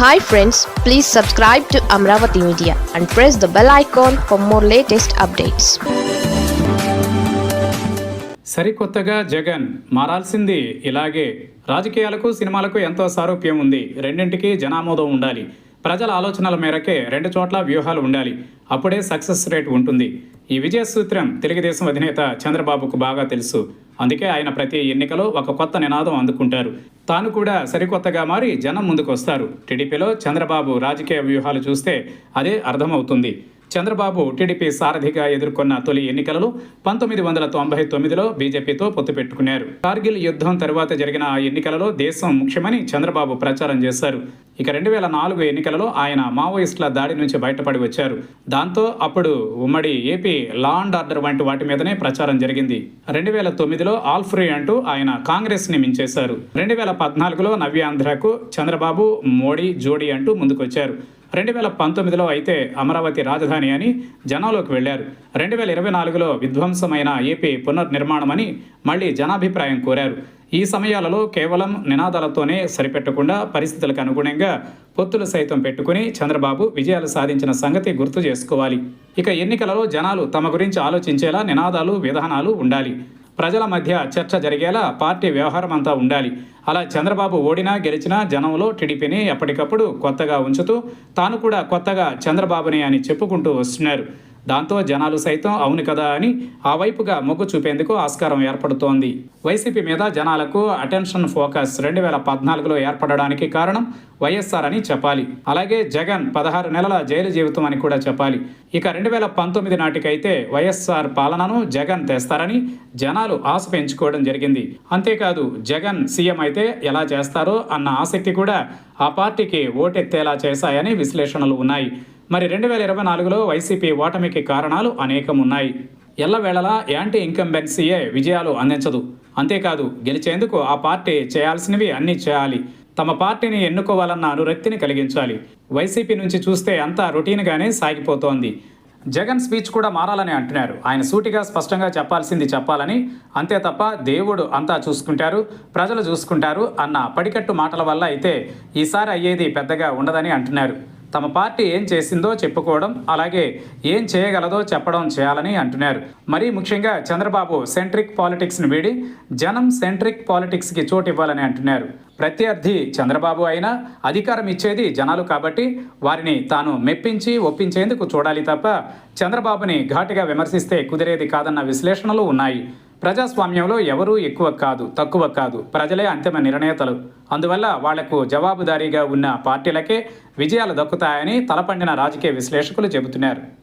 Hi friends please subscribe to Amaravati media and press the bell icon for more latest updates సరికొత్తగా జగన్ మారాల్సింది ఇలాగే. రాజకీయాలకు సినిమాలకు ఎంతో సారూప్యం ఉంది. రెండింటికి జనామోదం ఉండాలి. ప్రజల ఆలోచనల మేరకే రెండు చోట్ల వ్యూహాలు ఉండాలి. అప్పుడే సక్సెస్ రేట్ ఉంటుంది. ఈ విజయ సూత్రం తెలుగుదేశం అధినేత చంద్రబాబుకు బాగా తెలుసు. అందుకే ఆయన ప్రతి ఎన్నికలో ఒక కొత్త నినాదం అందుకుంటారు. తాను కూడా సరికొత్తగా మారి జనం ముందుకు వస్తారు టీడీపీలో చంద్రబాబు రాజకీయ వ్యూహాలు చూస్తే అదే అర్థమవుతుంది. చంద్రబాబు టీడీపీ సారథిగా ఎదుర్కొన్న తొలి ఎన్నికలలో పంతొమ్మిది వందల తొంభై తొమ్మిదిలో బీజేపీతో పొత్తు పెట్టుకున్నారు. కార్గిల్ యుద్ధం తర్వాత జరిగిన ఆ ఎన్నికలలో దేశం ముఖ్యమని చంద్రబాబు ప్రచారం చేశారు. ఇక రెండు వేల నాలుగు ఎన్నికలలో ఆయన మావోయిస్టుల దాడి నుంచి బయటపడి వచ్చారు. దాంతో అప్పుడు ఉమ్మడి ఏపీ లా అండ్ ఆర్డర్ వంటి వాటి మీదనే ప్రచారం జరిగింది. రెండు వేల తొమ్మిదిలో ఆల్ ఫ్రీ అంటూ ఆయన కాంగ్రెస్ని మించేశారు. రెండు వేల పద్నాలుగులో నవ్యాంధ్రకు చంద్రబాబు మోడీ జోడీ అంటూ ముందుకొచ్చారు. రెండు వేల పంతొమ్మిదిలో అయితే అమరావతి రాజధాని అని జనంలోకి వెళ్ళారు రెండు వేల ఇరవై నాలుగులో విధ్వంసమైన ఏపీ పునర్నిర్మాణమని మళ్ళీ జనాభిప్రాయం కోరారు. ఈ సమయాలలో కేవలం నినాదాలతోనే సరిపెట్టకుండా పరిస్థితులకు అనుగుణంగా పొత్తులు సైతం పెట్టుకుని చంద్రబాబు విజయాలు సాధించిన సంగతి గుర్తు చేసుకోవాలి. ఇక ఎన్నికలలో జనాలు తమ గురించి ఆలోచించేలా నినాదాలు విధానాలు ఉండాలి. ప్రజల మధ్య చర్చ జరిగేలా పార్టీ వ్యవహారం అంతా ఉండాలి. అలా చంద్రబాబు ఓడినా గెలిచినా జనంలో టీడీపీని ఎప్పటికప్పుడు కొత్తగా ఉంచుతూ తాను కూడా కొత్తగా చంద్రబాబుని అని చెప్పుకుంటూ వస్తున్నారు. దాంతో జనాలు సైతం అవును కదా అని ఆ వైపుగా మొగ్గు చూపేందుకు ఆస్కారం ఏర్పడుతోంది. వైసీపీ మీద జనాలకు అటెన్షన్ ఫోకస్ రెండు వేల పద్నాలుగులో ఏర్పడడానికి కారణం వైఎస్ఆర్ అని చెప్పాలి. అలాగే జగన్ పదహారు నెలల జైలు జీవితం అని కూడా చెప్పాలి. ఇక రెండు వేల పంతొమ్మిది నాటికైతే వైఎస్ఆర్ పాలనను జగన్ తెస్తారని జనాలు ఆశ పెంచుకోవడం జరిగింది. అంతేకాదు జగన్ సీఎం అయితే ఎలా చేస్తారో అన్న ఆసక్తి కూడా ఆ పార్టీకి ఓటెత్తేలా చేశాయని విశ్లేషణలు ఉన్నాయి. మరి రెండు వేల ఇరవై నాలుగులో వైసీపీ ఓటమికి కారణాలు అనేకం ఉన్నాయి ఎల్లవేళలా యాంటీ ఇంకంబెన్సీయే విజయాలు అందించదు. అంతేకాదు గెలిచేందుకు ఆ పార్టీ చేయాల్సినవి అన్నీ చేయాలి. తమ పార్టీని ఎన్నుకోవాలన్న అనురక్తిని కలిగించాలి. వైసీపీ నుంచి చూస్తే అంతా రొటీన్గానే సాగిపోతోంది. జగన్ స్పీచ్ కూడా మారాలని అంటున్నారు. ఆయన సూటిగా స్పష్టంగా చెప్పాల్సింది చెప్పాలని. అంతే తప్ప దేవుడు అంతా చూసుకుంటారు ప్రజలు చూసుకుంటారు అన్న పడికట్టు మాటల వల్ల అయితే ఈసారి అయ్యేది పెద్దగా ఉండదని అంటున్నారు. తమ పార్టీ ఏం చేసిందో చెప్పుకోవడం అలాగే ఏం చేయగలదో చెప్పడం చేయాలని అంటున్నారు. మరీ ముఖ్యంగా చంద్రబాబు సెంట్రిక్ పాలిటిక్స్ను వీడి జనం సెంట్రిక్ పాలిటిక్స్కి చోటు ఇవ్వాలని అంటున్నారు. ప్రత్యర్థి చంద్రబాబు అయినా అధికారం ఇచ్చేది జనాలు కాబట్టి వారిని తాను మెప్పించి ఒప్పించేందుకు చూడాలి తప్ప చంద్రబాబుని ఘాటుగా విమర్శిస్తే కుదిరేది కాదన్న విశ్లేషణలు ఉన్నాయి. ప్రజాస్వామ్యంలో ఎవరూ ఎక్కువ కాదు తక్కువ కాదు. ప్రజలే అంతిమ నిర్ణేతలు. అందువల్ల వాళ్ళకు జవాబుదారీగా ఉన్న పార్టీలకే విజయాలు దక్కుతాయని తలపండిన రాజకీయ విశ్లేషకులు చెబుతున్నారు.